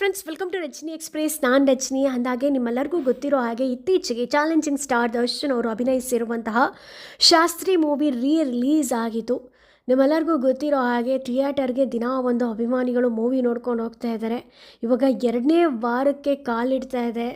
Friends welcome to Rajani express ನಾನು ರಜನಿ. ಅಂದಾಗೆ ನಿಮ್ಮೆಲ್ಲರಿಗೂ ಗೊತ್ತಿರೋ ಹಾಗೆ ಇತ್ತೀಚೆಗೆ ಚಾಲೆಂಜಿಂಗ್ ಸ್ಟಾರ್ ದರ್ಶನ್ ಅವರು ಅಭಿನಯಿಸಿರುವಂತಹ ಶಾಸ್ತ್ರಿ ಮೂವಿ ರೀ ರಿಲೀಸ್ ಆಗಿತ್ತು. ನಿಮ್ಮೆಲ್ಲರಿಗೂ ಗೊತ್ತಿರೋ ಹಾಗೆ ಥಿಯೇಟರ್ಗೆ ದಿನ ಒಂದು ಅಭಿಮಾನಿಗಳು ಮೂವಿ ನೋಡ್ಕೊಂಡು ಹೋಗ್ತಾ ಇದ್ದಾರೆ. ಇವಾಗ ಎರಡನೇ ವಾರಕ್ಕೆ ಕಾಲಿಡ್ತಾ ಇದೆ.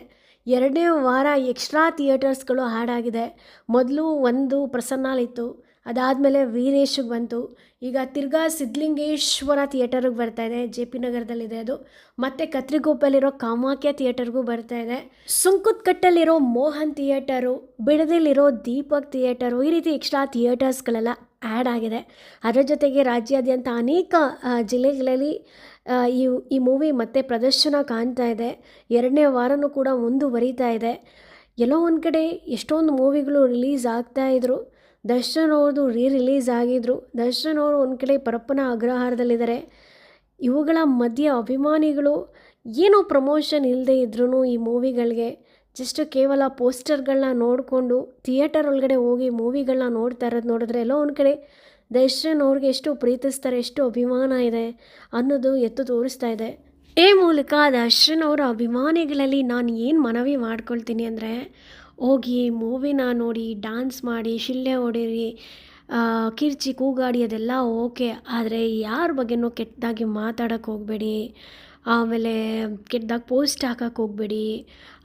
ಎರಡನೇ ವಾರ ಎಕ್ಸ್ಟ್ರಾ ಥಿಯೇಟರ್ಸ್ಗಳು ಆ್ಯಡ್ ಆಗಿದೆ. ಮೊದಲು ಒಂದು ಪ್ರಸನ್ನಾಲಿತ್ತು ಅದಾದಮೇಲೆ ವೀರೇಶಿಗೆ ಬಂತು. ಈಗ ತಿರ್ಗಾ ಸಿದ್ಧಲಿಂಗೇಶ್ವರ ಥಿಯೇಟರ್ಗೆ ಬರ್ತಾ ಇದೆ, ಜೆ ಪಿ ನಗರದಲ್ಲಿದೆ ಅದು. ಮತ್ತು ಕತ್ರಿಗೋಪಲ್ಲಿರೋ ಕಾಮಾಖ್ಯ ಥಿಯೇಟರ್ಗೂ ಬರ್ತಾ ಇದೆ. ಸುಂಕುತ್ಕಟ್ಟಲ್ಲಿರೋ ಮೋಹನ್ ಥಿಯೇಟರು, ಬಿಡದಿಲಿರೋ ದೀಪಕ್ ಥಿಯೇಟರು, ಈ ರೀತಿ ಎಕ್ಸ್ಟ್ರಾ ಥಿಯೇಟರ್ಸ್ಗಳೆಲ್ಲ ಆ್ಯಡ್ ಆಗಿದೆ. ಅದರ ಜೊತೆಗೆ ರಾಜ್ಯಾದ್ಯಂತ ಅನೇಕ ಜಿಲ್ಲೆಗಳಲ್ಲಿ ಈ ಈ ಮೂವಿ ಮತ್ತೆ ಪ್ರದರ್ಶನ ಕಾಣ್ತಾ ಇದೆ. ಎರಡನೇ ವಾರನೂ ಕೂಡ ಮುಂದುವರಿತಾ ಇದೆ. ಎಲ್ಲೋ ಒಂದು ಕಡೆ ಎಷ್ಟೊಂದು ಮೂವಿಗಳು ರಿಲೀಸ್ ಆಗ್ತಾ ಇದ್ರು. ದರ್ಶನ್ ಅವ್ರದ್ದು ರೀ ರಿಲೀಸ್ ಆಗಿದ್ರು. ದರ್ಶನ್ ಅವರು ಒಂದು ಕಡೆ ಪರಪ್ಪನ ಅಗ್ರಹಾರದಲ್ಲಿದ್ದಾರೆ ಇವುಗಳ ಮಧ್ಯೆ ಅಭಿಮಾನಿಗಳು ಏನೋ ಪ್ರಮೋಷನ್ ಇಲ್ಲದೆ ಇದ್ರೂ ಈ ಮೂವಿಗಳಿಗೆ ಜಸ್ಟ್ ಕೇವಲ ಪೋಸ್ಟರ್ಗಳನ್ನ ನೋಡಿಕೊಂಡು ಥಿಯೇಟರ್ ಒಳಗಡೆ ಹೋಗಿ ಮೂವಿಗಳನ್ನ ನೋಡ್ತಾ ಇರೋದು ನೋಡಿದ್ರೆ ಎಲ್ಲೋ ಒಂದು ಕಡೆ ದರ್ಶನ್ ಅವ್ರಿಗೆ ಎಷ್ಟು ಪ್ರೀತಿಸ್ತಾರೆ, ಎಷ್ಟು ಅಭಿಮಾನ ಇದೆ ಅನ್ನೋದು ಎತ್ತು ತೋರಿಸ್ತಾ ಇದೆ. ಈ ಮೂಲಕ ದರ್ಶನ್ ಅವರ ಅಭಿಮಾನಿಗಳಲ್ಲಿ ನಾನು ಏನು ಮನವಿ ಮಾಡ್ಕೊಳ್ತೀನಿ ಅಂದರೆ ಹೋಗಿ ಮೂವಿನ ನೋಡಿ ಡ್ಯಾನ್ಸ್ ಮಾಡಿ ಶಿಳ್ಳೆ ಹೊಡೀರಿ ಕಿರ್ಚಿ, ಕೂಗಾಡಿ ಅದೆಲ್ಲ ಓಕೆ. ಆದರೆ ಯಾರ ಬಗ್ಗೆನೂ ಕೆಟ್ಟದಾಗಿ ಮಾತಾಡೋಕ್ಕೆ ಹೋಗಬೇಡಿ. ಆಮೇಲೆ ಕೆಟ್ಟದಾಗಿ ಪೋಸ್ಟ್ ಹಾಕಕ್ಕೆ ಹೋಗಬೇಡಿ.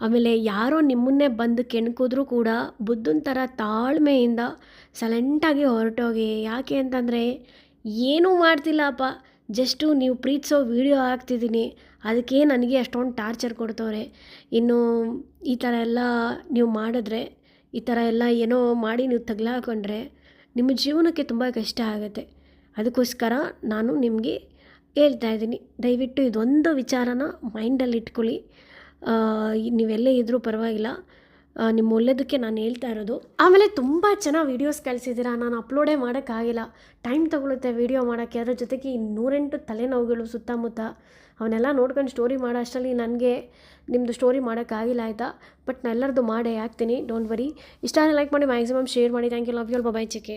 ಆಮೇಲೆ ಯಾರೋ ನಿಮ್ಮನ್ನೇ ಬಂದು ಕೆಣಕಿದ್ರೂ ಕೂಡ ಬುದ್ಧನ ಥರ ತಾಳ್ಮೆಯಿಂದ ಸೈಲೆಂಟಾಗಿ ಹೊರಟೋಗಿ. ಯಾಕೆ ಅಂತಂದರೆ ಏನೂ ಮಾಡ್ತಿಲ್ಲಪ್ಪ ಜಸ್ಟು ನೀವು ಪ್ರೀತಿಸೋ ವೀಡಿಯೋ ಹಾಕ್ತಿದ್ದೀನಿ. ಅದಕ್ಕೆ ನನಗೆ ಅಷ್ಟೊಂದು ಟಾರ್ಚರ್ ಕೊಡ್ತವ್ರೆ. ಇನ್ನು ಈ ಥರ ಎಲ್ಲ ನೀವು ಮಾಡಿದ್ರೆ, ಈ ಥರ ಎಲ್ಲ ಏನೋ ಮಾಡಿ ನೀವು ತಗ್ಲಾಕೊಂಡ್ರೆ ನಿಮ್ಮ ಜೀವನಕ್ಕೆ ತುಂಬ ಕಷ್ಟ ಆಗುತ್ತೆ. ಅದಕ್ಕೋಸ್ಕರ ನಾನು ನಿಮಗೆ ಹೇಳ್ತಾ ಇದ್ದೀನಿ. ದಯವಿಟ್ಟು ಇದೊಂದು ವಿಚಾರನ ಮೈಂಡಲ್ಲಿ ಇಟ್ಕೊಳ್ಳಿ. ನೀವೆಲ್ಲೇ ಇದ್ದರೂ ಪರವಾಗಿಲ್ಲ. ನಿಮ್ಮ ಒಳ್ಳೆಯದಕ್ಕೆ ನಾನು ಹೇಳ್ತಾ ಇರೋದು. ಆಮೇಲೆ ತುಂಬ ಚೆನ್ನಾಗಿ ವೀಡಿಯೋಸ್ ಕಳಿಸಿದ್ದೀರಾ? ನಾನು ಅಪ್ಲೋಡೇ ಮಾಡೋಕ್ಕಾಗಿಲ್ಲ. ಟೈಮ್ ತೊಗೊಳುತ್ತೆ ವೀಡಿಯೋ ಮಾಡೋಕ್ಕೆ. ಅದ್ರ ಜೊತೆಗೆ ಈ ನೂರೆಂಟು ತಲೆನೋವುಗಳು ಸುತ್ತಮುತ್ತ. ಅವನ್ನೆಲ್ಲ ನೋಡ್ಕೊಂಡು ಸ್ಟೋರಿ ಮಾಡೋ ಅಷ್ಟರಲ್ಲಿ ನನಗೆ ನಿಮ್ಮದು ಸ್ಟೋರಿ ಮಾಡೋಕ್ಕಾಗಿಲ್ಲ ಆಯಿತಾ? ಬಟ್ ನಾನು ಎಲ್ಲರದ್ದು ಮಾಡೇ ಹಾಕ್ತೀನಿ ಡೋಂಟ್ ವರಿ ಇಷ್ಟ ಲೈಕ್ ಮಾಡಿ ಮ್ಯಾಕ್ಸಿಮಮ್ ಶೇರ್ ಮಾಡಿ. Thank you love you bye check